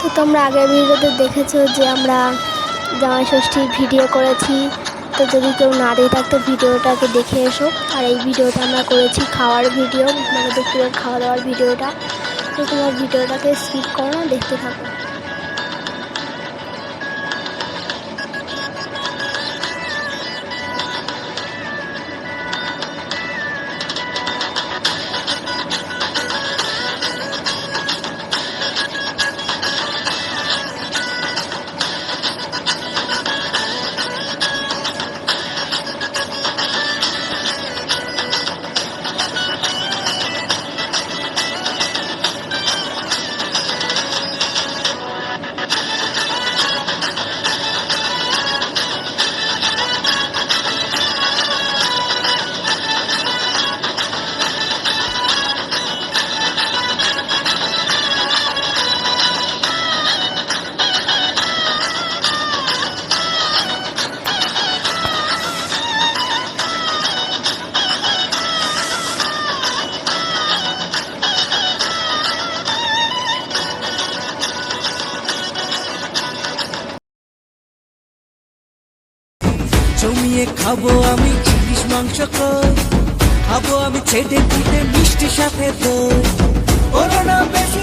তো তোমরা আগের ভিডিওতে দেখেছ যে আমরা জামাই ষষ্ঠীর ভিডিও করেছি। তো যদি কেউ না দিয়ে থাকতো ভিডিওটাকে দেখে এসো। আর এই ভিডিওটা আমরা করেছি খাওয়ার ভিডিও মানে দুপুরের খাওয়া দাওয়ার ভিডিওটা। তো তোমার ভিডিওটাকে স্কিপ করো না, দেখতে থাকো। জমিয়ে খাব আমি ইলিশ মাংস খাব আমি ছেটে পিঠে মিষ্টি সাথে তো ওরা বেশি